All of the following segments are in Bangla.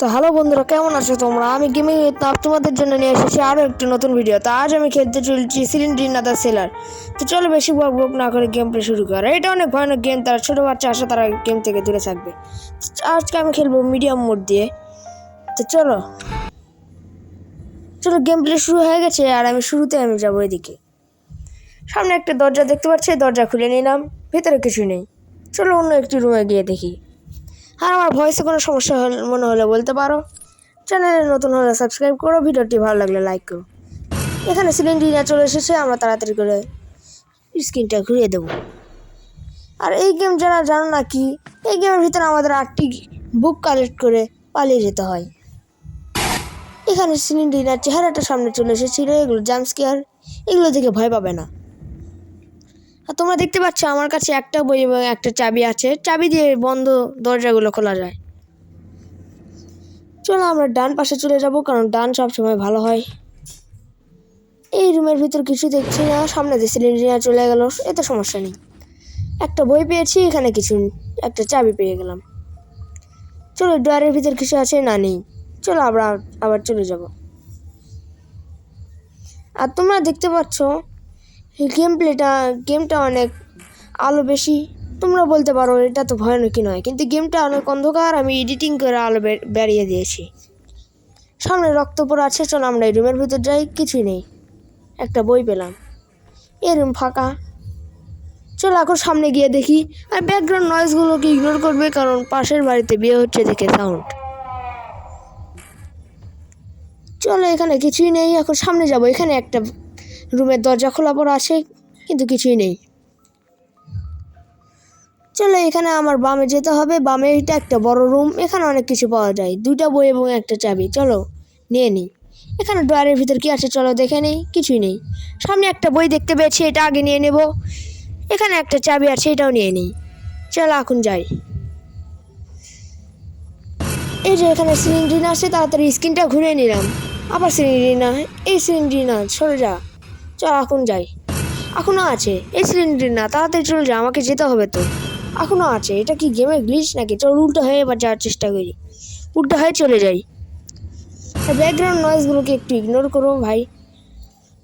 তো হ্যালো বন্ধুরা, কেমন আছো তোমরা? আমি গেমিং তাপ তোমাদের জন্য নিয়ে এসেছি আরও একটি নতুন ভিডিও তো আজ আমি খেলতে চলছি সিলিন্ড্রিন আদার সেলার তো চলো বেশি বক বক না করে গেম প্লে শুরু করা। এটা অনেক ভয়ানক গেম তারা ছোটো বাচ্চা আসা, তারা গেম থেকে দূরে থাকবে। আজকে আমি খেলব মিডিয়াম মোড দিয়ে। তো চলো। চলো গেম প্লে শুরু হয়ে গেছে, আর আমি শুরুতে আমি যাব এদিকে। সামনে একটা দরজা দেখতে পাচ্ছি, দরজা খুলে নিলাম, ভেতরে কিছু নেই। চলো অন্য একটি রুমে গিয়ে দেখি। আর আমার ভয়েসে কোনো সমস্যা মনে হলে বলতে পারো। চ্যানেলে নতুন হলে সাবস্ক্রাইব করো, ভিডিওটি ভালো লাগলে লাইক করো। এখানে সিলিন্ডার চলে এসেছে, আমরা তাড়াতাড়ি করে স্ক্রিনটা ঘুরিয়ে দেবো। আর এই গেম যারা জানো না কি, এই গেমের ভিতরে আমাদের আটটি বুক কালেক্ট করে পালিয়ে যেতে হয়। এখানে সিলিন্ডার চেহারাটা সামনে চলে এসেছিল, এগুলো জাম্পস্কেয়ার এগুলো দেখে ভয় পাবে না। আর তোমরা দেখতে পাচ্ছ আমার কাছে একটা বই এবং একটা চাবি আছে। চাবি দিয়ে বন্ধ দরজাগুলো খোলা যায়। চলো আমরা ডান পাশে চলে যাব, কারণ ডান সবসময় ভালো হয়। এই রুমের ভিতর কিছু দেখছি না, সামনে দিয়ে সিলিন্ডার চলে গেল, এতে সমস্যা নেই। একটা বই পেয়েছি, এখানে কিছু একটা চাবি পেয়ে গেলাম। চলো ডয়ারের ভিতর কিছু আছে না নেই, চলো আমরা আবার চলে যাব। আর তোমরা দেখতে পাচ্ছ গেম প্লেটা গেমটা অনেক আলো বেশি। তোমরা বলতে পারো, এটা তো ভয়ানকই নয়। কিন্তু গেমটা অনেক অন্ধকার, আমি এডিটিং করে আলো বে- বাড়িয়ে দিয়েছি। সামনে রক্ত পড়ে আছে, চলো আমরা এই রুমের ভিতর যাই, কিছুই নেই। একটা বই পেলাম। এই রুম ফাঁকা। চলো এখন সামনে গিয়ে দেখি। আর ব্যাকগ্রাউন্ড নয়েজগুলোকে ইগনোর করবে? কারণ পাশের বাড়িতে বিয়ে হচ্ছে দেখে সাউন্ড চলো এখানে কিছুই নেই, এখন সামনে যাব। এখানে একটা রুমের দরজা খোলা পড়া আছে, কিন্তু কিছুই নেই। চলো, এখানে আমার বামে যেতে হবে। বামে এটা একটা বড় রুম, এখানে অনেক কিছু পাওয়া যায়। দুইটা বই এবং একটা চাবি। চলো, নিয়ে নিই এখানে ডয়ারের ভিতর কি আছে চলো দেখে নেই, কিছুই নেই। সামনে একটা বই দেখতে পেয়েছি, এটা আগে নিয়ে নেব। এখানে একটা চাবি আছে, এটাও নিয়ে নিই চলো, এখন যাই। এই যে এখানে সিলিন্ডার আছে, তাড়াতাড়ি স্ক্রিনটা ঘুরে নিলাম। আবার সিলিন্ডার, এই সিলিন্ডার সরে যা। চল এখন যাই। এখনও আছে। এই সিলিন্ডার না, তাড়াতাড়ি চলে যা, আমাকে যেতে হবে তো। এখনও আছে। এটা কি গেমের গ্লিচ নাকি? চল উল্টো হয়ে এবার যাওয়ার চেষ্টা করি। উল্টো হয়ে চলে যাই। ব্যাকগ্রাউন্ড নয়েজগুলোকে একটু ইগনোর করো ভাই।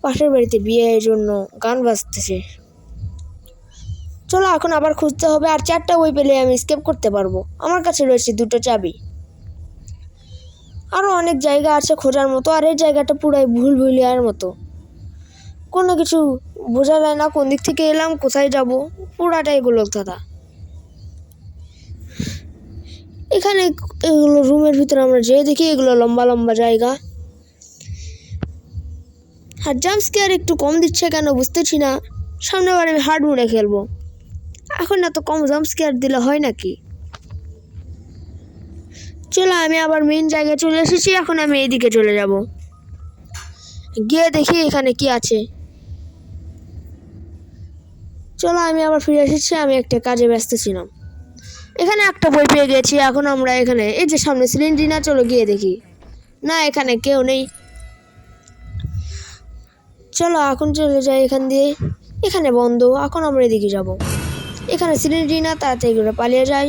পাশের বাড়িতে বিয়ের জন্য গান বাজতেছে। চলো, এখন আবার খুঁজতে হবে। আর চারটা বই পেলে আমি স্কেপ করতে পারব। আমার কাছে রয়েছে দুটো চাবি। আরও অনেক জায়গা আছে খোঁজার মতো। আর এই জায়গাটা পুরাই ভুল ভুলিয়ার মতো। কোনো কিছু বোঝা যায় না, কোন দিক থেকে এলাম, কোথায় যাব পুরাটাই গোলক দাদা এখানে এগুলো রুমের ভিতরে আমরা যেয়ে দেখি, এগুলো লম্বা লম্বা জায়গা। আর জাম্প স্কেয়ার একটু কম দিচ্ছে কেন বুঝতেছি না সামনেবার আমি হার্ড মোডে খেলব। এখন এত কম জাম্প স্কেয়ার দিলে হয় নাকি? চলো, আমি আবার মেন জায়গায় চলে এসেছি, এখন আমি এইদিকে চলে যাব। গিয়ে দেখি এখানে কি আছে। চলো, আমি আবার ফিরে এসেছি, আমি একটা কাজে ব্যস্ত ছিলাম। এখানে একটা বই পেয়ে গেছি, এখন আমরা এখানে, এই যে সামনে সিলিন্ডার না চলো, গিয়ে দেখি। না, এখানে কেউ নেই। চলো, এখন চলে যাই এখান দিয়ে। এখানে বন্ধ, এখন আমরা এদিকে যাব। এখানে সিলিন্ডার না তাড়াতাড়ি করে পালিয়ে যাই।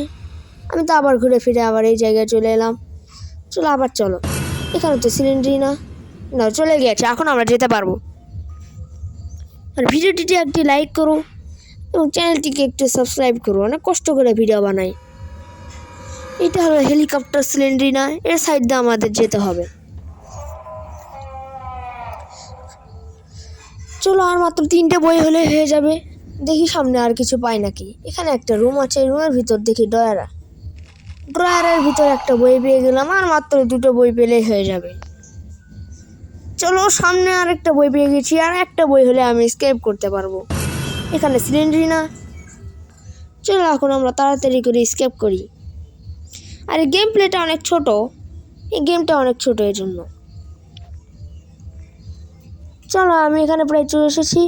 আমি তো আবার ঘুরে ফিরে আবার এই জায়গায় চলে এলাম। চলো, আবার চলো। এখানে তো সিলিন্ডারই না। না, চলে গিয়েছে, এখন আমরা যেতে পারব। আর ভিডিওটিতে একটি লাইক করো। এবং চ্যানেলটিকে একটু সাবস্ক্রাইব করো, অনেক কষ্ট করে ভিডিও বানাই। এটা হলো হেলিকপ্টার সিলিন্ডার না, এর সাইড দিয়ে আমাদের যেতে হবে। চলো, আর মাত্র তিনটে বই হলে হয়ে যাবে। দেখি সামনে আর কিছু পাই নাকি। এখানে একটা রুম আছে রুমের ভিতর দেখি ডয়ারা ড্রয়ারের ভিতর একটা বই পেয়ে গেলাম, আর মাত্র দুটো বই পেলেই হয়ে যাবে। চলো, সামনে আর একটা বই পেয়ে গেছি, আর একটা বই হলে আমি স্কেপ করতে পারব। এখানে সিলিন্ডারি না। চলো এখন আমরা তাড়াতাড়ি করে স্কেপ করি। আর এই গেম প্লেটা অনেক ছোট। এই গেমটা অনেক ছোট এর জন্য চলো আমি এখানে প্রায় চলে এসেছি।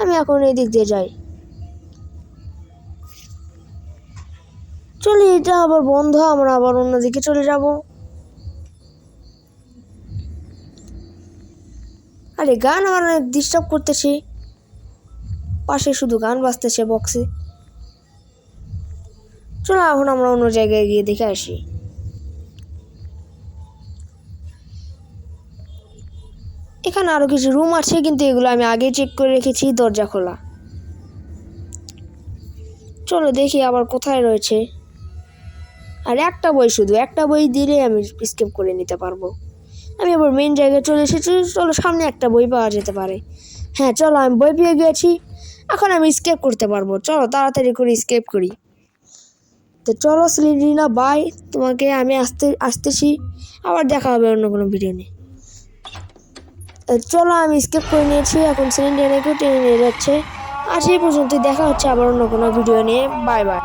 আমি এখন এই দিক দিয়ে যাই। চলো, এটা আবার বন্ধ, আমরা আবার অন্যদিকে চলে যাব। আরে গান আমার অনেক ডিস্টার্ব করতেছে। পাশে শুধু গান বাজতেছে বক্সে চলো এখন আমরা অন্য জায়গায় গিয়ে দেখে আসি। এখানে আরও কিছু রুম আছে, কিন্তু এগুলো আমি আগে চেক করে রেখেছি, দরজা খোলা। চলো দেখি আবার কোথায় রয়েছে। আর একটা বই শুধু, একটা বই দিলে আমি স্কেপ করে নিতে পারব। আমি আবার মেন জায়গায় চলে এসেছি, চলো সামনে একটা বই পাওয়া যেতে পারে। হ্যাঁ চলো আমি বই পেয়ে গেছি। এখন আমি স্কেপ করতে পারব। চলো, তাড়াতাড়ি করে স্কেপ করি। তো চলো সিলিন্ডিনা বাই তোমাকে আমি আসতে, আসতেছি। আবার দেখা হবে অন্য কোনো ভিডিও নিয়ে। চলো, আমি স্কেপ করে নিয়েছি। এখন সিলিন্ড্রিনাকেও টেনে নিয়ে যাচ্ছে। আর সেই পর্যন্ত দেখা হচ্ছে আবার অন্য কোনো ভিডিও নিয়ে। Bye bye